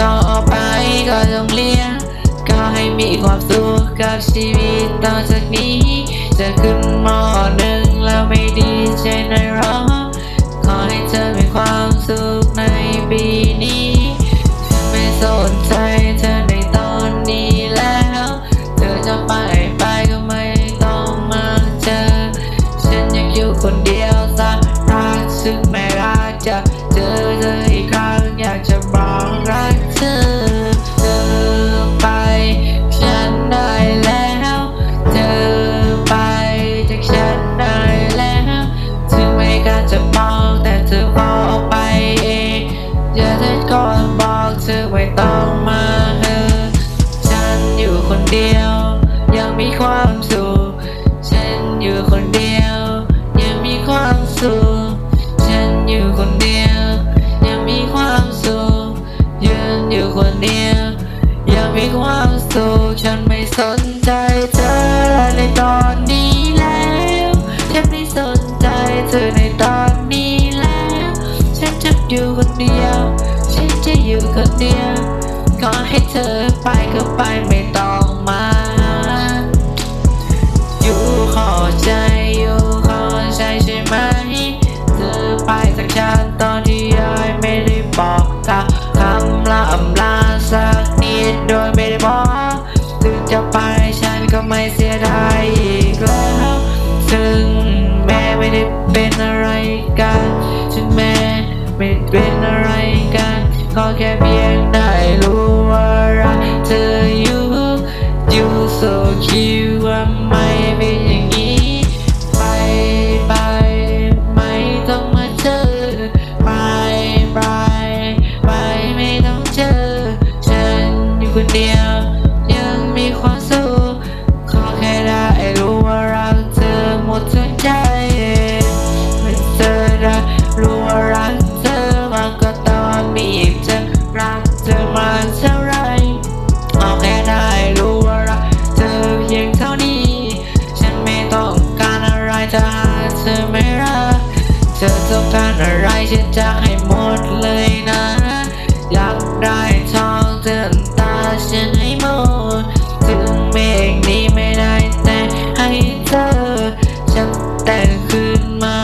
ต่อไปก็ต้องเรียนก็ให้มีความสุขกับชีวิตต่อจากนี้ จะขึ้นมอหนึ่งแล้วไม่ดีใจในรอขอให้เธอมีความสุขในปีนี้ฉันไม่สนใจเธอในตอนนี้แล้ว เธอจะไปไปก็ไม่ต้องมาเจอ ฉันยังอยู่คนเดียวสักรักซึ่งไม่รักจะเจอเธอ บอกแต่เธอพอไปเองอย่าได้ก่อนบอกเธอไม่ต้องมาเธอฉันอยู่คนเดียว ยังมีความสุขฉันอยู่คนเดียว ยังมีความสุขฉันอยู่คนเดียว ยังมีความสุขยืนอยู่คนเดียว ยังมีความสุขฉันไม่สนใจเธอในตอนนี้แล้วฉันไม่สนใจเธอใน เธอไปก็ไปไม่ต้องมา อยู่ขอใจอยู่ขอใจใช่ไหม เธอไปจากฉันตอนที่ยายไม่ได้บอกกับคำลาอำลาสักนิดโดยไม่ได้บอกถึงจะไปฉันก็ไม่เสียดายอีกแล้วซึ่งแม่ไม่ได้เป็นอะไรกันฉันแม่ไม่เป็นอะไรกันขอแค่เพียงได้รู้ จะให้หมดเลยนะ อยากได้ทองเตือนตาฉันให้หมด ถึงเมฆนี้ไม่ได้แต่ให้เธอ ฉันแต่งคืนมา